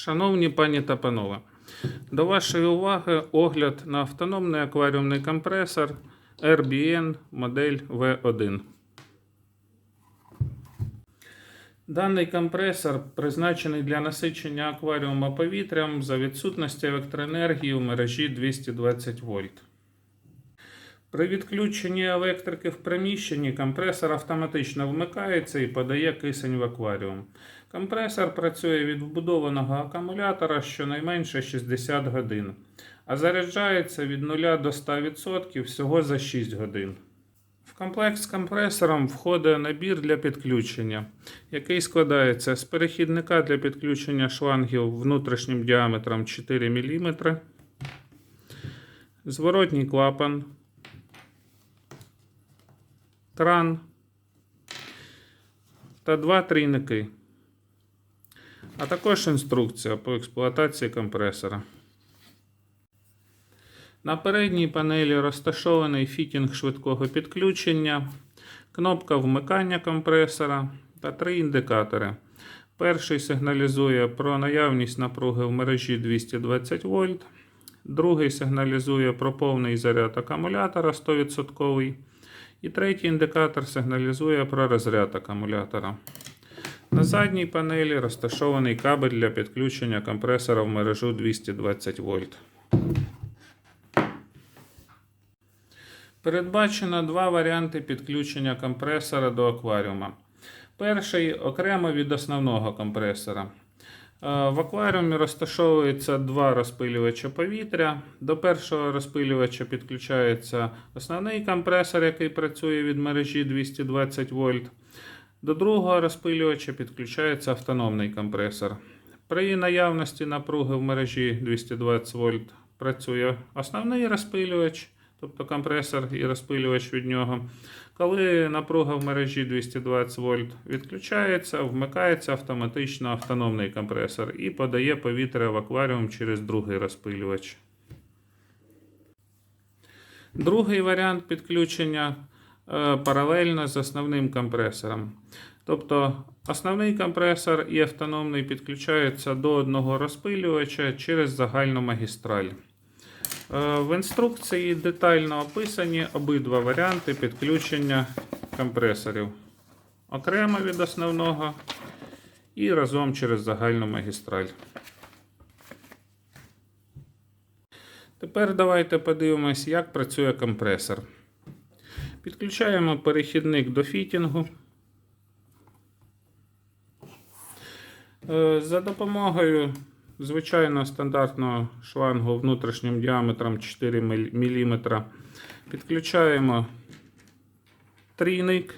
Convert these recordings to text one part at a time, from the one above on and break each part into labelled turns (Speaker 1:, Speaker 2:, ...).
Speaker 1: Шановні пані та панове, до вашої уваги огляд на автономний акваріумний компресор RBN модель V1. Даний компресор призначений для насичення акваріума повітрям за відсутності електроенергії в мережі 220 вольт. При відключенні електрики в приміщенні компресор автоматично вмикається і подає кисень в акваріум. Компресор працює від вбудованого акумулятора щонайменше 60 годин, а заряджається від 0 до 100% всього за 6 годин. В комплект з компресором входить набір для підключення, який складається з перехідника для підключення шлангів внутрішнім діаметром 4 мм, зворотній клапан, кран та два трійники, а також інструкція по експлуатації компресора. На передній панелі розташований фітінг швидкого підключення, кнопка вмикання компресора та три індикатори. Перший сигналізує про наявність напруги в мережі 220 вольт, другий сигналізує про повний заряд акумулятора 100%, і третій індикатор сигналізує про розряд акумулятора. На задній панелі розташований кабель для підключення компресора в мережу 220 вольт. Передбачено два варіанти підключення компресора до акваріума. Перший окремо від основного компресора. Е, В акваріумі розташовується два розпилювача повітря. До першого розпилювача підключається основний компресор, який працює від мережі 220 вольт. До другого розпилювача підключається автономний компресор. При наявності напруги в мережі 220 вольт працює основний розпилювач тобто компресор і розпилювач від нього. Коли напруга в мережі 220 вольт відключається, вмикається автоматично автономний компресор і подає повітря в акваріум через другий розпилювач. Другий варіант підключення паралельно з основним компресором. Тобто основний компресор і автономний підключаються до одного розпилювача через загальну магістраль. Е, В інструкції детально описані обидва варіанти підключення компресорів. Окремо від основного і разом через загальну магістраль. Тепер давайте подивимось, як працює компресор. Підключаємо перехідник до фітінгу. Е, За допомогою звичайно стандартного шлангу внутрішнім діаметром 4 мм. Підключаємо трійник.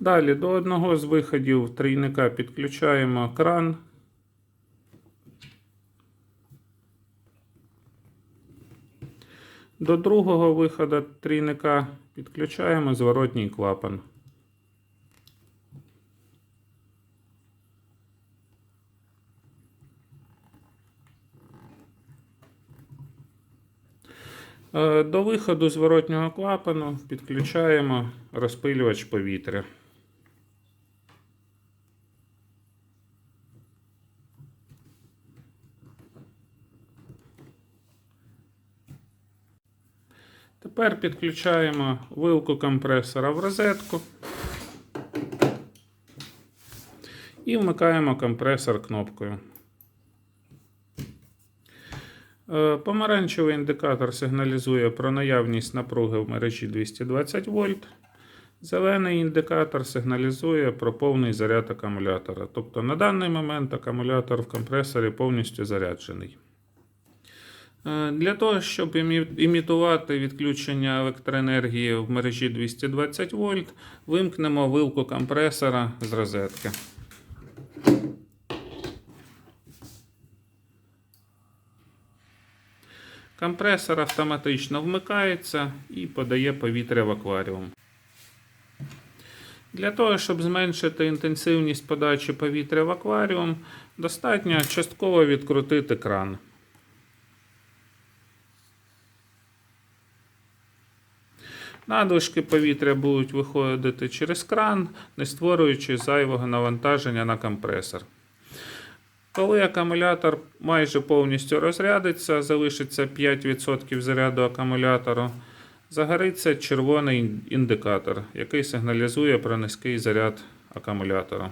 Speaker 1: Далі до одного з виходів трійника підключаємо кран. До другого виходу трійника підключаємо зворотній клапан. Е, До виходу зворотнього клапану підключаємо розпилювач повітря. Тепер підключаємо вилку компресора в розетку і вмикаємо компресор кнопкою. Е, Помаранчевий індикатор сигналізує про наявність напруги в мережі 220 вольт. Зелений індикатор сигналізує про повний заряд акумулятора. Тобто на даний момент акумулятор в компресорі повністю заряджений. Е, Для того, щоб імітувати відключення електроенергії в мережі 220 вольт, вимкнемо вилку компресора з розетки. Компресор автоматично вмикається і подає повітря в акваріум. Для того, щоб зменшити інтенсивність подачі повітря в акваріум, достатньо частково відкрутити кран. Надлишки повітря будуть виходити через кран, не створюючи зайвого навантаження на компресор. Коли акумулятор майже повністю розрядиться, залишиться 5% заряду акумулятору, загориться червоний індикатор, який сигналізує про низький заряд акумулятора.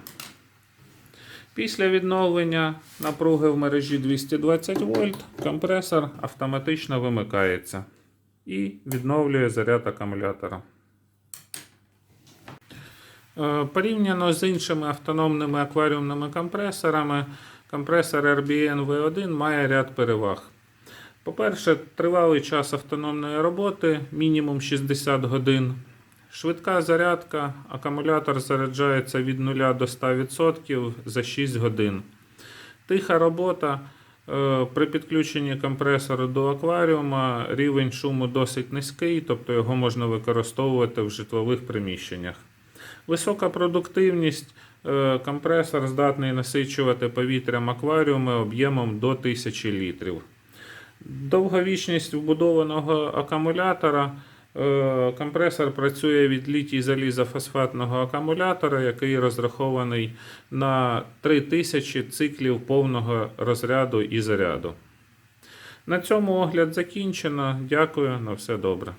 Speaker 1: Після відновлення напруги в мережі 220 вольт компресор автоматично вимикається і відновлює заряд акумулятора. Е, Порівняно з іншими автономними акваріумними компресорами, компресор RBN V1 має ряд переваг. По-перше, тривалий час автономної роботи мінімум 60 годин. Швидка зарядка, акумулятор заряджається від 0 до 100% за 6 годин. Тиха робота. Е, При підключенні компресору до акваріума рівень шуму досить низький, тобто його можна використовувати в житлових приміщеннях. Висока продуктивність. Е, Компресор здатний насичувати повітрям акваріуми об'ємом до 1000 літрів. Довговічність вбудованого акумулятора. Е, Компресор працює від літій залізофосфатного акумулятора, який розрахований на 3000 циклів повного розряду і заряду. На цьому огляд закінчено. Дякую, на все добре.